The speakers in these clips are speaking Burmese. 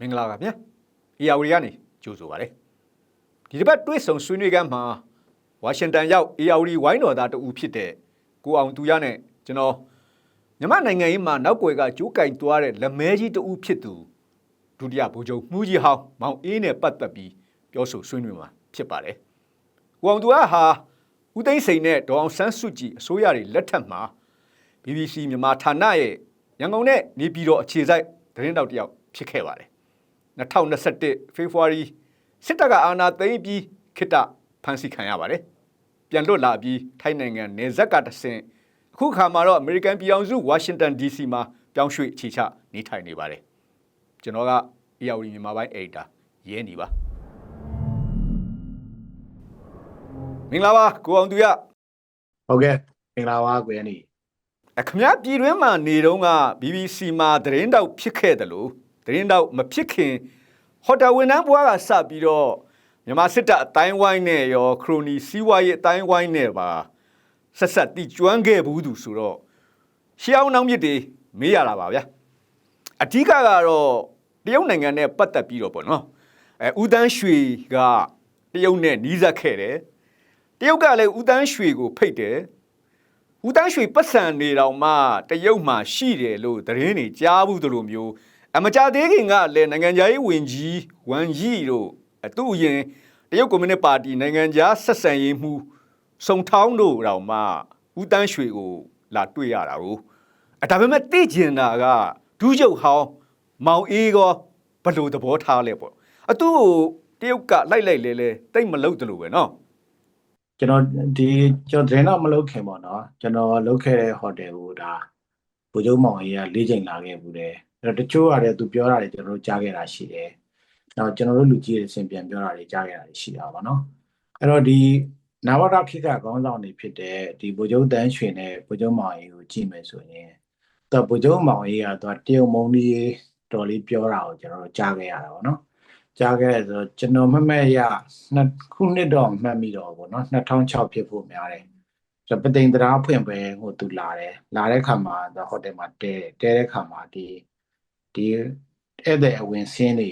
မင်္ဂလာပါဗျာ။ AR ကနေကြိုဆိုပါရစေ။ဒီတစ်ပတ်တွေ့ဆုံဆွေးနွေးခန်းမှာဝါရှင်တန်ရောက် AR ဝိုင်းတော်သားတဦးဖြစ်တဲ့ကိုအောင်သူရနဲ့ကျွန်တော်မြန်မာနိုင်ငံရေးမှာနောက်ွယ်ကကြိုးကင်သွားတဲ့လက်မဲကြီးတဦးဖြစ်သူဒုတိယဗိုလ်ချုပ်မှုကြီးဟောင်းမောင်အေးနဲ့ပတ်သက်ပြီးပြောဆိုဆွေးနွေးမှာဖြစ်ပါတယ်။ကိုအောင်သူရဟာဦးသိန်းစိန်နဲ့ဒေါအောင်ဆန်းစုကြည်အစိုးရတွေလက်ထက်မှာ BBC မြန်မာဌာနရဲ့ရန်ကုန်နဲ့နေပြည်တော်အခြေစိုက်သတင်းတောက်တစ်ယောက်ဖြစ်ခဲ့ပါတယ် 2021ဖေဖော်ဝါရီစစ်တပ်ကအာဏာသိမ်းပြီးခိတ္တဖမ်းဆီးခံရပါတယ်ပြန်လွတ်လာပြီးထိုင်းနိုင်ငံနေဇက်ကတဆင့်အခုခါမှာတော့အမေရိကန်ပြည်ထောင်စုဝါရှင်တန် DC မှာပြောင်းရွှေ့အခြေချနေထိုင်နေပါတယ်ကျွန်တော်က AR မြန်မာပိုင်း editor ရဲနေပါမင်္ဂလာပါကိုအောင်သူရဟုတ်ကဲ့မင်္ဂလာပါကိုရန်နီအခမည်းပြည်တွင်းမှာနေတော့က BBC မှာသတင်းတောက်ဖြစ်ခဲ့တယ်လို့ သတင်းတောက်မဖြစ်ခင်ဟိုတယ်ဝန်ထမ်းဘွားကစပြီးတော့မြန်မာစစ်တပ်အတိုင်းဝိုင်းနဲ့ရောခရိုနီစီးပွားရေးအတိုင်းဝိုင်းနဲ့ပါဆက်ဆက်တီကျွမ်းခဲ့ဘူးသူဆိုတော့ရှေးအောင်နောက်မြစ်တွေမေးရတာပါဗျာအဓိကကတော့တရုတ်နိုင်ငံနဲ့ပတ်သက်ပြီးတော့ပေါ့နော်အဲဦးတန်းရွှေကတရုတ်နဲ့နီးစပ်ခဲ့တယ်တရုတ်ကလည်းဦးတန်းရွှေကိုဖိတ်တယ်ဦးတန်းရွှေပတ်စံနေတော်မှတရုတ်မှာရှိတယ်လို့သတင်းတွေကြားဘူးသလိုမျိုး အမကြသေးခင်ကလည်းနိုင်ငံခြားရေးဝန်ကြီးဝမ်ယီတို့အတူအရင်တရုတ်ကွန်မြူနစ်ပါတီနိုင်ငံခြားဆက်ဆံရေးမှုစုံထောင်းတို့တော်မှဦးတန်းရွှေကိုလာတွေ့ရတာကိုအဲဒါပေမဲ့သိကျင်တာကဒူးချုပ်ဟောင်းမောင်အေးကောဘယ်လိုသဘောထားလဲပေါ့အတူကိုတရုတ်ကလိုက်လိုက်လဲလဲတိတ်မလုပ်တယ်လို့ပဲနော်ကျွန်တော်ဒီကျွန်တော်သတင်းတော့မလုပ်ခင်ပေါ့နော်ကျွန်တော်လုပ်ခဲ့တဲ့ဟိုတယ်ကိုဒါဗိုလ်ချုပ်မောင်ကြီးက၄ချိန်လာခဲ့ဘူးတယ် အဲ့တော့တချို့ကလည်းသူပြောတာတွေကျွန်တော်တို့ကြားခဲ့တာရှိတယ်နောက်ကျွန်တော်တို့လူကြီးတွေအစဉ်ပြန်ပြောတာတွေကြားခဲ့တာတွေရှိတာပါနော်အဲ့တော့ဒီနာဝတခိကခေါင်းဆောင်တွေဖြစ်တဲ့ဒီဗိုလ်ချုပ်တန်းရွှေနဲ့ဗိုလ်ချုပ်မောင်ကြီးကိုကြည့်မယ်ဆိုရင်သူဗိုလ်ချုပ်မောင်ကြီးကသူတရုံမုံကြီးတော်လေးပြောတာကိုကျွန်တော်တို့ကြားခဲ့ရတာပေါ့နော်ကြားခဲ့ဆိုတော့ကျွန်တော်မမက်ရနှစ်ခုနှစ်တော့မှတ်မိတော့ဗောနော်2006ဖြစ်ဖို့များတယ်ဆိုတော့ပသိမ်တရားဖွင့်ပဲဟိုသူလာတယ်လာတဲ့ခါမှာဟိုတယ်မှာတဲတဲတဲ့ခါမှာဒီ ဒီဧည့်သည်အဝင်ဆင်းနေ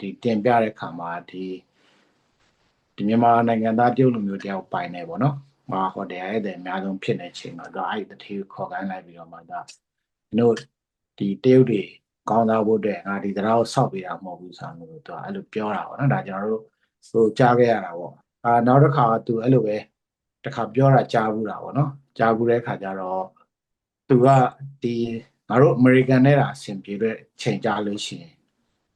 ဒီတင်ပြတဲ့ခါမှာဒီဒီမြန်မာနိုင်ငံသားတရုတ်လူမျိုးတယောက်ပိုင်နေဗောနော်မာဟိုတယ်ဧည့်သည်အများဆုံးဖြစ်နေချိန်မှာတော့အဲ့ဒီတတိကိုခေါ်ခိုင်းလိုက်ပြီးတော့မှဒါတို့ဒီတရုတ်တွေကောင်းသားဖို့အတွက်ငါဒီတရားကိုစောက်ပေးတာမဟုတ်ဘူးဆိုတော့သူကအဲ့လိုပြောတာပေါ့နော်ဒါကျွန်တော်တို့ဟိုကြားခဲ့ရတာပေါ့အာနောက်တစ်ခါသူအဲ့လိုပဲတစ်ခါပြောတာကြားဘူးတာပေါ့နော်ကြားဘူးတဲ့ခါကျတော့သူကဒီ ငါတို့အမေရိကန်နဲ့တာအဆင်ပြေတဲ့ချိန်ကြလို့ရှိရင်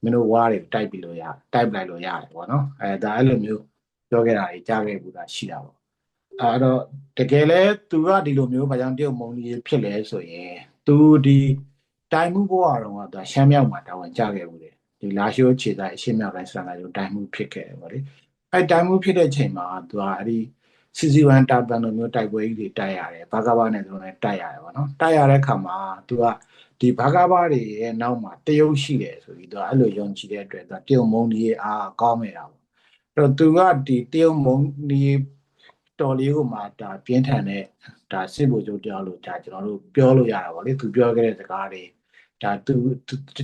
မင်းတို့ဝါးတွေတိုက်ပြီးလို့ရတိုက်ပလိုက်လို့ရတယ်ပေါ့နော်အဲဒါအဲ့လိုမျိုးပြောခဲ့တာကြီးကြားခဲ့ဘူးတာရှိတာပေါ့အဲ့တော့တကယ်လဲသူကဒီလိုမျိုးဘာကြောင့်တရုတ်မုံကြီးဖြစ်လဲဆိုရင်သူဒီတိုင်မှုဘဝတော့ကသူရှမ်းမြောက်မှာတာဝန်ကျခဲ့ဘူးတယ်ဒီလာရှိုးခြေတိုင်းအရှင်းမြောက်တိုင်းစံလာရုံတိုင်မှုဖြစ်ခဲ့တယ်ဗောလေအဲတိုင်မှုဖြစ်တဲ့ချိန်မှာသူကအဲ့ဒီ စီစီဝန်တာပန်လိုမျိုးတိုက်ပွဲကြီးတွေတိုက်ရတယ်ဘာကဘာနဲ့သူလည်းတိုက်ရတယ်ဗောနော်တိုက်ရတဲ့ခါမှာသူကဒီဘာကဘာတွေရဲ့နောက်မှာတရုတ်ရှိတယ်ဆိုပြီးသူကအဲ့လိုယုံကြည်တဲ့အတွက်သူတရုတ်မုံကြီးအားကောင်းနေတာဗောအဲ့တော့သူကဒီတရုတ်မုံကြီးတော်လေးကိုမှဒါပြင်းထန်တဲ့ဒါစစ်ဘိုလ်ချုပ်တရားလို့ဒါကျွန်တော်တို့ပြောလို့ရတာဗောလေသူပြောခဲ့တဲ့စကားတွေဒါသူ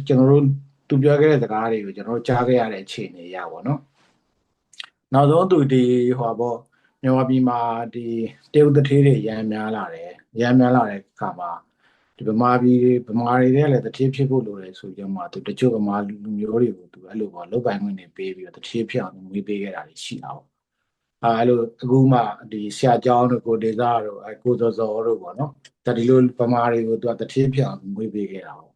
ကျွန်တော်တို့သူပြောခဲ့တဲ့စကားတွေကိုကျွန်တော်တို့ကြားခဲ့ရတဲ့အခြေအနေရပါတော့။နောက်ဆုံးသူဒီဟိုပေါ့ မြန်မာပြည်မှာဒီတရုတ်တထေးတွေရမ်းများလာတယ်။ရမ်းများလာတဲ့အခါမှာဒီဗမာပြည်ဗမာတွေလည်းတထေးဖြစ်ဖို့လိုတယ်ဆိုကြမှာသူတချို့ဗမာလူမျိုးတွေကိုသူအဲ့လိုပေါ့လုတ်ပိုင်ခွင့်တွေပေးပြီးတော့တထေးဖြစ်အောင်ငွေပေးခဲ့တာတွေရှိတာပေါ့။အဲလိုအခုမှဒီဆရာကျောင်းတို့ကိုဒေတာတို့အဲကိုစောစောတို့ပေါ့နော်။ဒါဒီလိုဗမာတွေကိုသူကတထေးဖြစ်အောင်ငွေပေးခဲ့တာပေါ့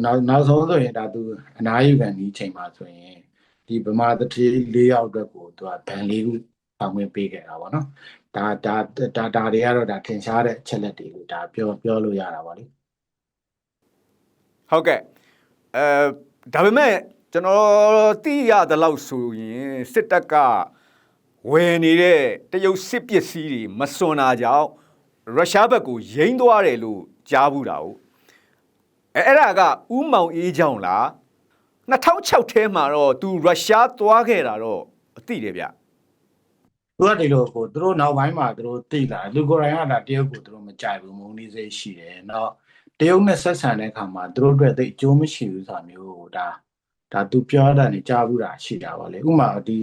။နောက်နောက်ဆုံးဆိုရင်ဒါသူအနာယူခံဒီချိန်မှာဆိုရင်ဒီဗမာတတိ၄ယောက်အတွက်ကိုသူကဗန်လေးခု ပေါင်းဝင်ပေးခဲ့တာပေါ့နော်ဒါဒါဒါဒါတွေကတော့ဒါထင်ရှားတဲ့အချက်လက်တွေကိုဒါပြောပြောလို့ရတာပါလေဟုတ်ကဲ့အဲဒါပေမဲ့ကျွန်တော်သိရသလောက်ဆိုရင်စစ်တပ်ကဝယ်နေတဲ့တရုတ်စစ်ပစ္စည်းတွေမစွန်တာကြောင့်ရုရှားဘက်ကိုရိမ့်သွားတယ်လို့ကြားဘူးတာ哦အဲအဲ့ဒါကဥမောင်အေးကြောင့်လား2006ထဲမှာတော့သူရုရှားသွားခဲ့တာတော့အသိတယ်ဗျ သူကဒီလိုကိုသူတို့နောက်ပိုင်းမှာသူတို့တိလာလူကိုယ်တိုင်ကဒါတရုတ်ကိုသူတို့မကြိုက်ဘူးမုန်းနေစေရှိတယ်။နောက်တရုတ်နဲ့ဆက်ဆံတဲ့အခါမှာသူတို့အတွက်သိအကျိုးမရှိဘူးဆိုတာမျိုးဒါဒါသူပြောတာနေကြားဘူးတာရှိတာပါလေ။ဥပမာဒီ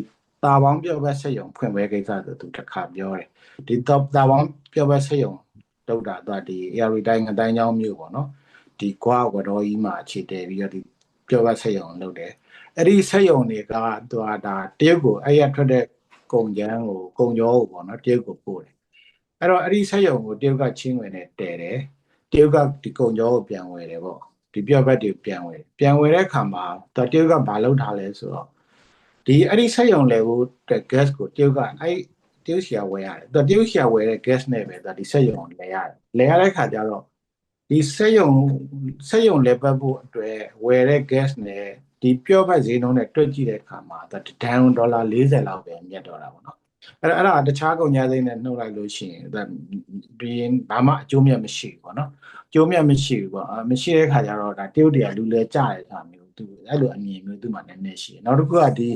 တာပေါင်းပြောဘက်ဆက်ယုံဖွင့်ပွဲကိစ္စဆိုသူတစ်ခါပြောတယ်။ဒီတာပေါင်းပြောဘက်ဆက်ယုံလောက်တာသူကဒီ AR တိုင်းငတိုင်းချောင်းမျိုးပေါ့နော်။ဒီကွာဝတော်ကြီးမှာခြေတည်ပြီးတော့ဒီပြောဘက်ဆက်ယုံလောက်တယ်။အဲ့ဒီဆက်ယုံတွေကသူကဒါတရုတ်ကိုအဲ့ရထွက်တဲ့ ကုံချမ်းကိုကုံကျော်ကိုပေါ့နော်တရုတ်ကိုပို့တယ်အဲ့တော့အဲ့ဒီဆက်ယုံကိုတရုတ်ကချင်းဝင်နဲ့တည်တယ်တရုတ်ကဒီကုံကျော်ကိုပြန်ဝယ်တယ်ပေါ့ဒီပြော့ဘက်တွေပြန်ဝယ်ပြန်ဝယ်တဲ့အခါမှာတတရုတ်ကဘာလုပ်ထားလဲဆိုတော့ဒီအဲ့ဒီဆက်ယုံလေကိုတဲ့ gas ကိုတရုတ်ကအဲ့တရုတ်ရှီယာဝယ်ရတယ်တတရုတ်ရှီယာဝယ်တဲ့ gas နဲ့ပဲဒါဒီဆက်ယုံကိုလဲရတယ်လဲရတဲ့အခါကျတော့ဒီဆက်ယုံဆက်ယုံလဲပတ်ဖို့အတွက်ဝယ်တဲ့ gas နဲ့ ဒီပြော့ဘက်ဈေးနှုန်းနဲ့တွက်ကြည့်တဲ့အခါမှာဒါတန်ဒေါ်လာ40လောက်ပဲမြတ်တော့တာပေါ့နော်အဲ့ဒါအဲ့ဒါတခြားကုန်ညာစိမ်းနဲ့နှုတ်လိုက်လို့ရှိရင်ဒါဒီဘာမှအကျိုးမြတ်မရှိဘူးပေါ့နော်ကျိုးမြတ်မရှိဘူးပေါ့အာမရှိတဲ့ခါကျတော့ဒါတရုတ်တွေကလူလဲကြရဲဆိုတာမျိုးသူအဲ့လိုအမြင်မျိုးသူ့မှာနည်းနည်းရှိတယ်နောက်တစ်ခုကဒီ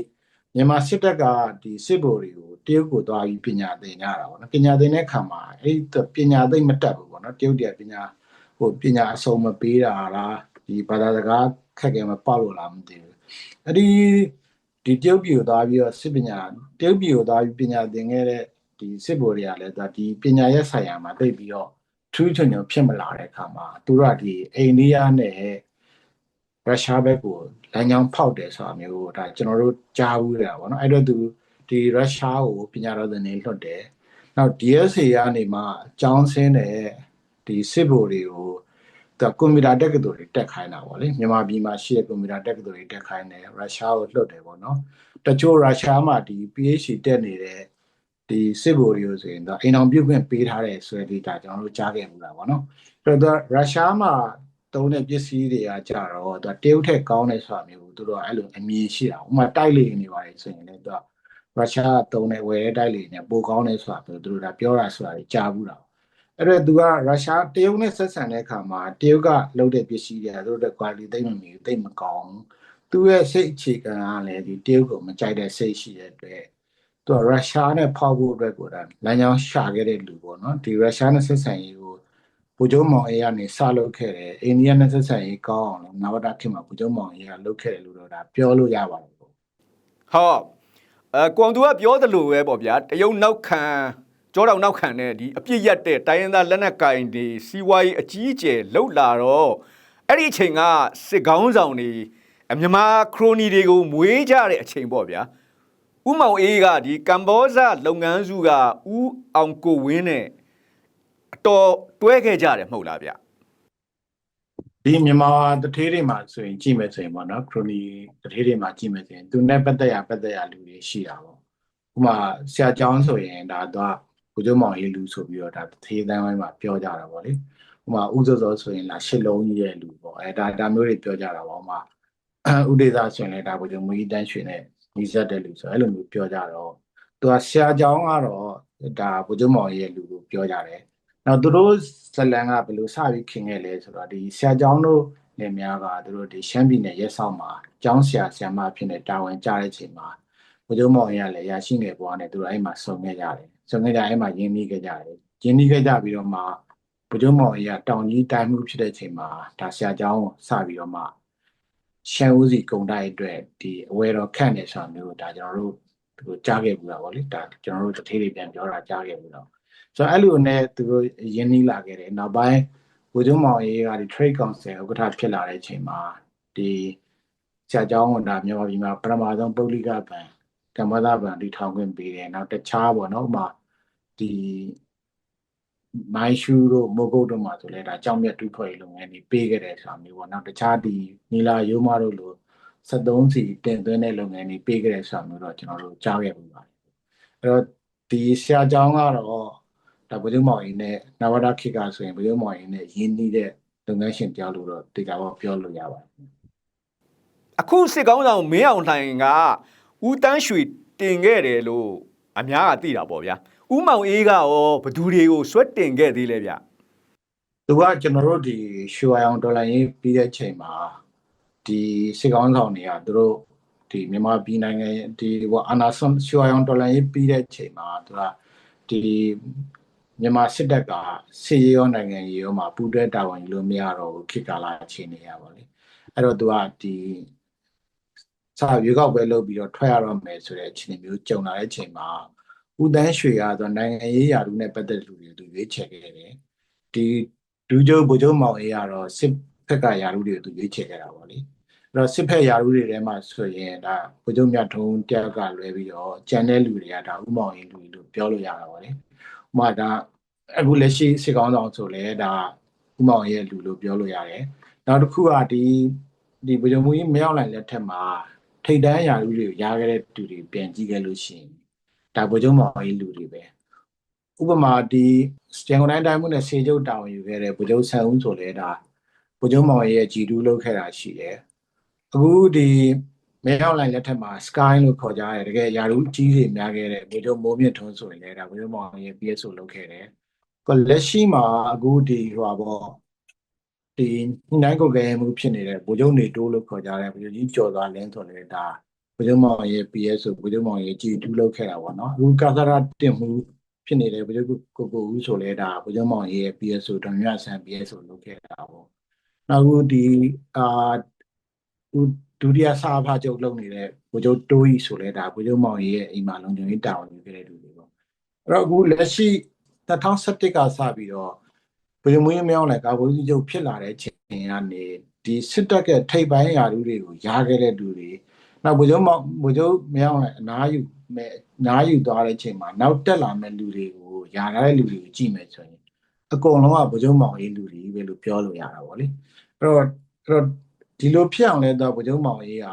မြန်မာစစ်တပ်ကဒီစစ်ဗိုလ်တွေကိုတရုတ်ကိုသွားပြီးပညာသင်ကြတာပေါ့နော်ပညာသင်တဲ့ခါမှာအဲ့ဒီပညာသိမ့်မတက်ဘူးပေါ့နော်တရုတ်တွေကပညာဟိုပညာအစုံမပေးတာလား ဒီဘာသာစကားခက်ခဲမပေါ့လို့လားမသိဘူးအဲ့ဒီဒီတရုတ်ပြည်ကိုသွားပြီးတော့စစ်ပညာတရုတ်ပြည်ကိုသွားပြီးပညာသင်ခဲ့တဲ့ဒီစစ်ဗိုလ်တွေကလည်းဒါဒီပညာရဲ့ဆိုင်ရာမှာသိပြီးတော့ထူးချွန်ချွန်ဖြစ်မလာတဲ့အခါမှာသူတို့ကဒီအိန္ဒိယနဲ့ရုရှားဘက်ကိုလမ်းကြောင်းဖောက်တယ်ဆိုတာမျိုးဒါကျွန်တော်တို့ကြားဘူးတာပေါ့နော်အဲ့တော့သူဒီရုရှားကိုပညာတော်သင်တွေလွှတ်တယ်နောက် DSA ကနေမှအကြောင်းဆင်းတဲ့ဒီစစ်ဗိုလ်တွေကို သူကွန်ပျူတာတက္ကသိုလ်တွေတက်ခိုင်းတာပေါ့လေမြန်မာပြည်မှာရှိတဲ့ကွန်ပျူတာတက္ကသိုလ်တွေတက်ခိုင်းတယ်ရုရှားကိုလွှတ်တယ်ပေါ့နော်တချို့ရုရှားမှာဒီ PhD တက်နေတဲ့ဒီစစ်ဗိုလ်တွေကိုဆိုရင်တော့အိမ်အောင်ပြုတ်ခွင့်ပေးထားတဲ့ဆွဲဒီဒါကျွန်တော်တို့ကြားခဲ့မှုတာပေါ့နော်အဲ့တော့ရုရှားမှာတုံးတဲ့ပစ္စည်းတွေကကြတော့သူတရုတ်ထက်ကောင်းတဲ့ဆိုတာမျိုးသူတို့ကအဲ့လိုအမြင်ရှိတာဥပမာတိုက်လေနေပါတယ်ဆိုရင်လည်းသူကရုရှားတုံးတဲ့ဝယ်တဲ့တိုက်လေနေပိုကောင်းတဲ့ဆိုတာမျိုးသူတို့ဒါပြောတာဆိုတာကြီးကြားဘူးတာ အဲ့တော့သူကရုရှားတရုတ်နဲ့ဆက်ဆံတဲ့အခါမှာတရုတ်ကလုပ်တဲ့ပစ္စည်းတွေကသူတို့တဲ့ quality သိမ့်မမီသိမ့်မကောင်းသူရဲ့စိတ်အခြေခံကလည်းဒီတရုတ်ကိုမကြိုက်တဲ့စိတ်ရှိတဲ့အတွက်သူကရုရှားနဲ့ဖောက်ဖို့အတွက်ကိုဒါလမ်းကြောင်းရှာခဲ့တဲ့လူပေါ့နော်ဒီရုရှားနဲ့ဆက်ဆံရေးကိုပူကျုံမောင်အေးကနေစလုပ်ခဲ့တယ်အိန္ဒိယနဲ့ဆက်ဆံရေးကောင်းအောင်လို့နဝတခေတ်မှာပူကျုံမောင်အေးကလုပ်ခဲ့တယ်လို့တော့ဒါပြောလို့ရပါတယ်ပေါ့ဟုတ်အဲကွန်သူကပြောသလိုပဲပေါ့ဗျာတရုတ်နောက်ခံ ကြောတောင်နောက်ခံတဲ့ဒီအပြစ်ရက်တဲ့တိုင်းရင်းသားလက်နက်ကင်တွေစီးပွားရေးအကြီးအကျယ်လှုပ်လာတော့အဲ့ဒီအချိန်ကစစ်ကောင်းဆောင်တွေအမြန်မာခရိုနီတွေကိုမွေးကြတဲ့အချိန်ပေါ့ဗျာဥမောင်အေးကဒီကမ္ဘောဇလုပ်ငန်းစုကဥအောင်ကိုဝင်းနဲ့အတော်တွဲခဲ့ကြတယ်မဟုတ်လားဗျဒီမြန်မာတထေးတွေမှာဆိုရင်ကြည့်မယ်ဆိုရင်ပေါ့နော်ခရိုနီတထေးတွေမှာကြည့်မယ်ဆိုရင်သူနဲ့ပတ်သက်ရပတ်သက်ရလူတွေရှိတာပေါ့ဥပမာဆရာကျောင်းဆိုရင်ဒါတော့ ကိုကျုံမောင်ရေးလူဆိုပြီးတော့ဒါတထေးတန်းဝိုင်းမှာပြောကြတာပေါ့လေဥပမာဥစောစောဆိုရင်လာရှစ်လုံးကြီးရဲ့လူပေါ့အဲဒါဒါမျိုးတွေပြောကြတာပေါ့ဥပမာဥဒေသာဆိုရင်လည်းဒါကိုကျုံမူကြီးတန်းရွှေနဲ့ညီဆက်တဲ့လူဆိုအဲ့လိုမျိုးပြောကြတော့သူကဆရာကျောင်းကတော့ဒါကိုကျုံမောင်ရေးလူကိုပြောကြတယ်နောက်သူတို့ဇလန်ကဘယ်လိုစပြီးခင်ခဲ့လဲဆိုတော့ဒီဆရာကျောင်းတို့နေများကသူတို့ဒီရှမ်းပြည်နယ်ရဲဆောင်မှာကျောင်းဆရာဆရာမဖြစ်နေတာဝန်ကြတဲ့ချိန်မှာဘုရားမောင်ရလည်းရရှိငယ်ဘွားနဲ့သူတို့အဲ့မှာစုံခဲ့ကြတယ် စုံခဲ့ကြအဲ့မှာရင်းနှီးခဲ့ကြတယ်ရင်းနှီးခဲ့ကြပြီးတော့မှဘုရားမောင်ရတောင်ကြီးတိုင်းမှုဖြစ်တဲ့ချိန်မှာဒါဆရာကျောင်းစပြီးတော့မှရှမ်းဦးစီကုံတိုက်အတွက်ဒီအဝဲတော်ခန့်နေဆိုတာမျိုးဒါကျွန်တော်တို့သူကြားခဲ့ဘူးတာဗောလေဒါကျွန်တော်တို့တထေးတွေပြန်ပြောတာကြားခဲ့ဘူးတော့ဆိုတော့အဲ့လိုနဲ့သူတို့ရင်းနှီးလာခဲ့တယ်နောက်ပိုင်းဝေဒုံမောင်ရေးကဒီ trade council ဥက္ကဋ္ဌဖြစ်လာတဲ့အချိန်မှာဒီဆရာကျောင်းကဒါမြန်မာပြည်မှာပထမဆုံးပုဂ္ဂလိကဘဏ် ကမ္ဘာသားဘဏ်ဒီထောင်ခွင့်ပေးတယ်နောက်တခြားပေါ့နော်ဥပမာဒီမိုင်းရှူတို့မိုးကုတ်တို့မှာဆိုလဲဒါကြောင်မြတ်တူးဖွဲ့ရေးလုပ်ငန်းတွေပေးခဲ့တယ်ဆိုတာမျိုးပေါ့နောက်တခြားဒီနီလာရိုးမတို့လို73စီတင်သွင်းတဲ့လုပ်ငန်းတွေပေးခဲ့တယ်ဆိုတာမျိုးတော့ကျွန်တော်တို့ကြားခဲ့ပြီးပါတယ်အဲ့တော့ဒီဆရာကျောင်းကတော့ဒါဗိုလ်ချုပ်မောင်ရင်နဲ့နဝဒခေတ်ကဆိုရင်ဗိုလ်ချုပ်မောင်ရင်နဲ့ရင်းနှီးတဲ့လုပ်ငန်းရှင်တယောက်လို့တော့တေချာပေါ့ပြောလို့ရပါတယ်အခုစစ်ကောင်းဆောင်မင်းအောင်လှိုင်က ဦးတန်းရွှေတင်ခဲ့တယ်လို့အများကသိတာပေါ့ဗျာဦးမောင်အေးကရောဘသူတွေကိုဆွတ်တင်ခဲ့သေးလဲဗျသူကကျွန်တော်တို့ဒီရွှေဝါရောင်ဒေါ်လာရင်းပြီးတဲ့ချိန်မှာဒီစစ်ကောင်းဆောင်တွေကသူတို့ဒီမြန်မာပြည်နိုင်ငံဒီဟိုအာနာဆွန်ရွှေဝါရောင်ဒေါ်လာရင်းပြီးတဲ့ချိန်မှာသူကဒီမြန်မာစစ်တပ်ကစစ်ရေးရောနိုင်ငံရေးရောမှာပူးတွဲတာဝန်ယူလို့မရတော့ဘူးခေတ်ကာလအခြေအနေရပါလေအဲ့တော့သူကဒီ စာရွေးကောက်ပွဲလုပ်ပြီးတော့ထွက်ရတော့မယ်ဆိုတဲ့အခြေအနေမျိုးကြုံလာတဲ့အချိန်မှာဦးတန်းရွှေရဆိုနိုင်ငံရေးရာထူးနဲ့ပတ်သက်တဲ့လူတွေသူရွေးချယ်ခဲ့တယ်ဒီဒူးကျုပ်ဗိုလ်ချုပ်မောင်အေးကတော့စစ်ဖက်ကရာထူးတွေကိုသူရွေးချယ်ခဲ့တာပေါ့လေအဲ့တော့စစ်ဖက်ရာထူးတွေထဲမှာဆိုရင်ဒါဗိုလ်ချုပ်မြတ်ထုံးတယောက်ကလွဲပြီးတော့ကျန်တဲ့လူတွေကဒါဦးမောင်အေးလူတွေလို့ပြောလို့ရတာပေါ့လေဥပမာဒါအခုလက်ရှိစစ်ကောင်းဆောင်ဆိုလဲဒါဦးမောင်အေးရဲ့လူလို့ပြောလို့ရတယ်နောက်တစ်ခုကဒီဒီဗိုလ်ချုပ်မူကြီးမရောက်နိုင်လက်ထက်မှာ ထိတ်တန်းရာထူးတွေကိုရခဲ့တဲ့သူတွေပြန်ကြည့်ခဲ့လို့ရှိရင်ဒါဗိုလ်ချုပ်မောင်အေးလူတွေပဲဥပမာဒီရန်ကုန်တိုင်းတိုင်းမှုနဲ့စေချုပ်တာဝန်ယူခဲ့တဲ့ဗိုလ်ချုပ်ဆန်းဦးဆိုလဲဒါဗိုလ်ချုပ်မောင်အေးရဲ့ကြည်တူးလုပ်ခဲ့တာရှိတယ်အခုဒီမရောက်နိုင်လက်ထက်မှာ sky လို့ခေါ်ကြတယ်တကယ်ယာရုအကြီးတွေများခဲ့တဲ့ဗိုလ်ချုပ်မိုးမြင့်ထွန်းဆိုရင်လည်းဒါဗိုလ်ချုပ်မောင်အေးရဲ့ PSO လုပ်ခဲ့တယ်ကလက်ရှိမှာအခုဒီဟိုပါပေါ့ ဒီညနိုင်ကိုယ်ကဲမှုဖြစ်နေတဲ့ဗိုလ်ချုပ်နေတိုးလို့ခေါ်ကြတဲ့ဗိုလ်ချုပ်ကြီးကျော်သွားလင်းဆိုလည်းဒါဗိုလ်ချုပ်မောင်ရဲ့ PS ဆိုဗိုလ်ချုပ်မောင်ရဲ့ကြည်တူးလုပ်ခဲ့တာပေါ့နော်အခုကာသရတင်မှုဖြစ်နေတဲ့ဗိုလ်ချုပ်ကိုကိုဦးဆိုလဲဒါဗိုလ်ချုပ်မောင်ရဲ့ PS ဆိုဓမြဆန် PS ဆိုလုပ်ခဲ့တာပေါ့နောက်အခုဒီအာဒုတိယစာဖချုပ်လုပ်နေတဲ့ဗိုလ်ချုပ်တိုးကြီးဆိုလဲဒါဗိုလ်ချုပ်မောင်ရဲ့အိမ်မှာလုံခြုံရေးတာဝန်ယူခဲ့တဲ့လူတွေပေါ့အဲ့တော့အခုလက်ရှိ2017ကစပြီးတော့ ဗိုလ်ချုပ်မွေးမြောင်းလည်းကာဗိုလ်ကြီးချုပ်ဖြစ်လာတဲ့ချိန်ကနေဒီစစ်တပ်ကထိပ်ပိုင်းယာရုတွေကိုရားခဲ့တဲ့လူတွေနောက်ဗိုလ်ချုပ်မောင်ဗိုလ်ချုပ်မြောင်းလည်းအနားယူမဲ့အနားယူသွားတဲ့ချိန်မှာနောက်တက်လာမဲ့လူတွေကိုယာထားတဲ့လူတွေကိုကြည့်မယ်ဆိုရင်အကုန်လုံးကဗိုလ်ချုပ်မောင်ရေးလူတွေပဲလို့ပြောလို့ရတာပေါ့လေအဲ့တော့အဲ့တော့ဒီလိုဖြစ်အောင်လဲတော့ဗိုလ်ချုပ်မောင်ရေးက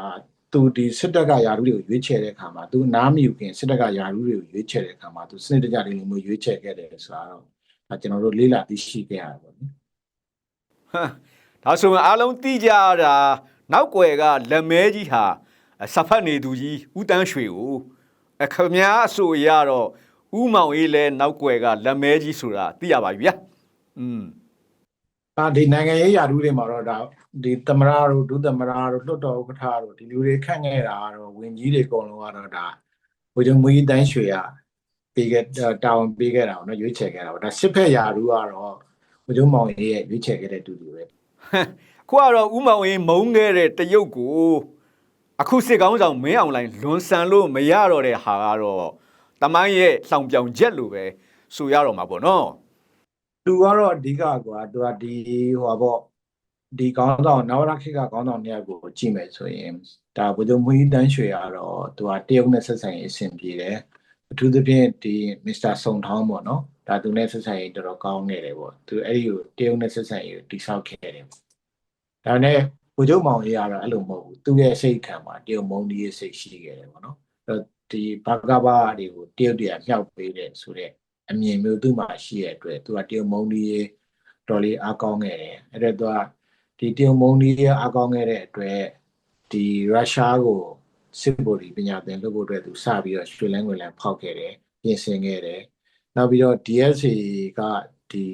သူဒီစစ်တပ်ကယာရုတွေကိုရွေးချယ်တဲ့အခါမှာသူနားမယူခင်စစ်တပ်ကယာရုတွေကိုရွေးချယ်တဲ့အခါမှာသူစနစ်တကျလေးမျိုးရွေးချယ်ခဲ့တယ်ဆိုတာတော့ ဒါကျွန်တော်တို့လေးလာသိရှိခဲ့ရတာပေါ့နိဟမ်ဒါဆိုရင်အားလုံးသိကြတာနောက်ွယ်ကလက်မဲကြီးဟာစဖတ်နေသူကြီးဦးတန်းရွှေကိုအခမများအဆိုရတော့ဦးမောင်အေးလဲနောက်ွယ်ကလက်မဲကြီးဆိုတာသိရပါပြီဗျာอืมအာဒီနိုင်ငံရေးယာထူးတွေမှာတော့ဒါဒီသမရတို့ဒုသမရတို့လွှတ်တော်ဥက္ကဋ္ဌတို့ဒီလူတွေခန့်ခဲ့တာကတော့ဝင်ကြီးတွေအကုန်လုံးကတော့ဒါဘုရားမွေးတန်းရွှေရ ပေးခဲ့တာဝန်ပေးခဲ့တာပေါ့နော်ရွေးချယ်ခဲ့တာပေါ့ဒါစစ်ဖက်ယာထူးကတော့ဘုရားမောင်ရေးရဲ့ရွေးချယ်ခဲ့တဲ့တူတူပဲ ခုကတော့ဦးမောင်အေးမုန်းခဲ့တဲ့တရုတ်ကိုအခုစစ်ကောင်းဆောင်မင်းအောင်လိုင်းလွန်ဆန်လို့မရတော့တဲ့ဟာကတော့တမိုင်းရဲ့လောင်ပြောင်ချက်လို့ပဲဆိုရတော့မှာပေါ့နော် သူကတော့အဓိကကွာသူကဒီဟိုပါပေါ့ဒီကောင်းဆောင်နဝရခေတ်ကကောင်းဆောင်เนี่ยကိုကြည့်မယ်ဆိုရင်ဒါဘုရားမွေးတန်းရွှေကတော့သူကတရုတ်နဲ့ဆက်ဆံရေးအဆင်ပြေတယ် အထူးသဖြင့်ဒီမစ္စတာစုံထောင်းပေါ့နော်ဒါသူနဲ့ဆက်ဆံရေးတော်တော်ကောင်းနေတယ်ပေါ့သူအဲ့ဒီကိုတရုတ်နဲ့ဆက်ဆံရေးကိုတိဆောက်ခဲ့တယ်ဒါနဲ့ဘုချုပ်မောင်ကြီးကတော့အဲ့လိုမဟုတ်ဘူးသူရဲ့စိတ်ခံမှာတရုတ်မုန်းဒီရဲ့စိတ်ရှိခဲ့တယ်ပေါ့နော်အဲ့တော့ဒီဘာကဘာတွေကိုတရုတ်တွေကမြောက်ပေးတယ်ဆိုတော့အမြင်မျိုးသူ့မှာရှိတဲ့အတွက်သူကတရုတ်မုန်းဒီရဲ့တော်လေးအားကောင်းခဲ့တယ်အဲ့တော့သူကဒီတရုတ်မုန်းဒီရဲ့အားကောင်းခဲ့တဲ့အတွက်ဒီရုရှားကို စစ်ဗိုလ်ဒီပညာသင်လုပ်ဖို့အတွက်သူစပြီးတော့ရွှေလန်းငွေလန်းဖောက်ခဲ့တယ်ပြင်ဆင်ခဲ့တယ်နောက်ပြီးတော့ DSA ကဒီ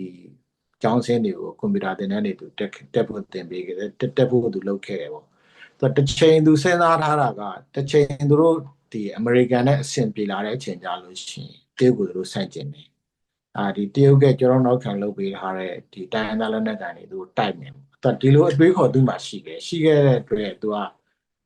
ကျောင်းစင်းတွေကိုကွန်ပျူတာသင်တန်းတွေသူတက်တက်ဖို့သင်ပေးခဲ့တယ်တက်တက်ဖို့သူလုပ်ခဲ့တယ်ပေါ့သူတစ်ချိန်သူစဉ်းစားထားတာကတစ်ချိန်သူတို့ဒီအမေရိကန်နဲ့အဆင်ပြေလာတဲ့အချိန်ကြာလို့ရှိရင်တရုတ်ကိုသူတို့ဆန့်ကျင်တယ်အာဒီတရုတ်ကကျွန်တော်နောက်ခံလုပ်ပေးထားတဲ့ဒီတိုင်းအနာလက်နက်ကန်တွေသူတိုက်မယ်သူဒီလိုအတွေးခေါ်သူ့မှာရှိခဲ့ရှိခဲ့တဲ့အတွက်သူက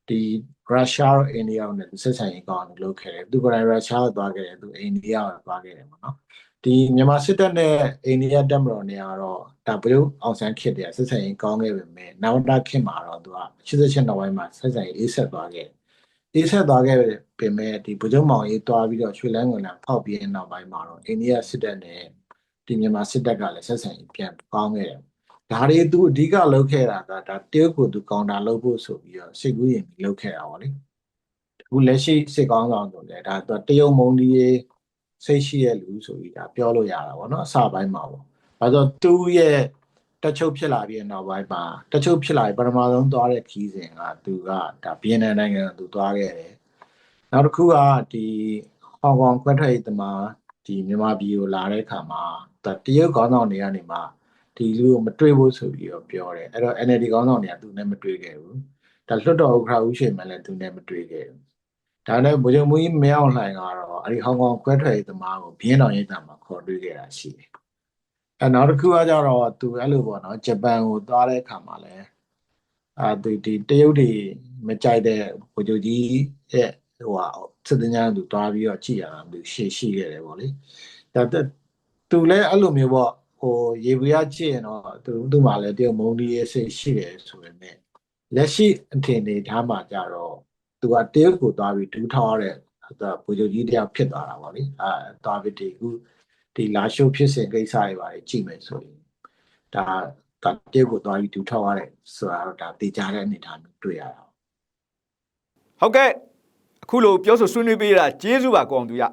ဒီရုရှားနဲ့အိန္ဒိယနဲ့ဆက်ဆံရေးကောင်းတယ်လုပ်ခဲ့တယ်သူကရုရှားကိုသွားခဲ့တယ်သူအိန္ဒိယကိုသွားခဲ့တယ်ပေါ့နော်ဒီမြန်မာစစ်တပ်နဲ့အိန္ဒိယတပ်မတော်နဲ့ကတော့ဒါဘရုပ်အောင်ဆန်းခေတ်တည်းဆက်ဆံရေးကောင်းခဲ့ပေမဲ့နောက်တာခေတ်မှာတော့သူက88နောက်ပိုင်းမှာဆက်ဆံရေးအေးဆက်သွားခဲ့အေးဆက်သွားခဲ့ပေမဲ့ဒီဗကြုံမောင်ရေးတွားပြီးတော့ရွှေလန်းဝင်လာဖောက်ပြီးတဲ့နောက်ပိုင်းမှာတော့အိန္ဒိယစစ်တပ်နဲ့ဒီမြန်မာစစ်တပ်ကလည်းဆက်ဆံရေးပြန်ကောင်းခဲ့တယ် ဒါတွေသူအဓိကလုပ်ခဲ့တာကဒါတရုတ်ကိုသူကောင်တာလုပ်ဖို့ဆိုပြီးတော့စိတ်ကူးရင်ပြီးလုပ်ခဲ့တာပါလေအခုလက်ရှိစစ်ကောင်းဆောင်ဆိုလည်းဒါသူတရုတ်မုံဒီရေးစိတ်ရှိရဲ့လူဆိုပြီးဒါပြောလို့ရတာပေါ့နော်အစပိုင်းမှာပေါ့။ဒါဆိုသူ့ရဲ့တချုပ်ဖြစ်လာပြီးတဲ့နောက်ပိုင်းမှာတချုပ်ဖြစ်လာပြီးပထမဆုံးသွားတဲ့ခီးစဉ်ကသူကဒါဗီယက်နမ်နိုင်ငံကိုသူသွားခဲ့တယ်။နောက်တစ်ခုကဒီဟောင်ကောင်ခွဲထွက်ရေးသမားဒီမြန်မာပြည်ကိုလာတဲ့အခါမှာဒါတရုတ်ခေါင်းဆောင်တွေကနေမှ ဒီလူကိုမတွေ့ဘူးဆိုပြီးတော့ပြောတယ်။အဲ့တော့ NLD ခေါင်းဆောင်တွေကသူနဲ့မတွေ့ခဲ့ဘူး။ဒါလွတ်တော်ဥက္ကဋ္ဌဦးရွှေမန်းလည်းသူနဲ့မတွေ့ခဲ့ဘူး။ဒါနဲ့ဗိုလ်ချုပ်မူကြီးမင်းအောင်လှိုင်ကတော့အဲဒီဟောင်ကောင်ခွဲထွက်ရေးသမားကိုဘင်းတော်ရေးတာမှာခေါ်တွေ့ခဲ့တာရှိတယ်။အဲနောက်တစ်ခုကကြတော့သူအဲ့လိုပေါ့နော်ဂျပန်ကိုသွားတဲ့အခါမှာလဲအာဒီဒီတရုတ်တွေမကြိုက်တဲ့ဗိုလ်ချုပ်ကြီးရဲ့ဟိုဟာစစ်တင်ညာသူတွားပြီးတော့ကြည်ရတာသူရှေ့ရှိခဲ့တယ်ပေါ့လေဒါတက်သူလည်းအဲ့လိုမျိုးပေါ့ဟို ရေဘူးရကြည့်ရင်တော့သူသူ့မှာလည်းတယောက်မုန်းဒီရဲ့စိတ်ရှိတယ်ဆိုပေမဲ့လက်ရှိအထင်နေထားမှာကြတော့သူကတယောက်ကိုတွားပြီးဒူးထောင်းရတဲ့ဒါဗိုလ်ချုပ်ကြီးတယောက်ဖြစ်သွားတာပေါ့လေအဲတွားပြီးဒီခုဒီလာရှုပ်ဖြစ်စဉ်ကိစ္စတွေပါကြည့်မယ်ဆိုရင်ဒါဒါတယောက်ကိုတွားပြီးဒူးထောင်းရတဲ့ဆိုတာတော့ဒါတေချာတဲ့အနေအထားမျိုးတွေ့ရတာဟုတ်ကဲ့အခုလိုပြောဆိုဆွေးနွေးပေးတာကျေးဇူးပါကောင်သူရ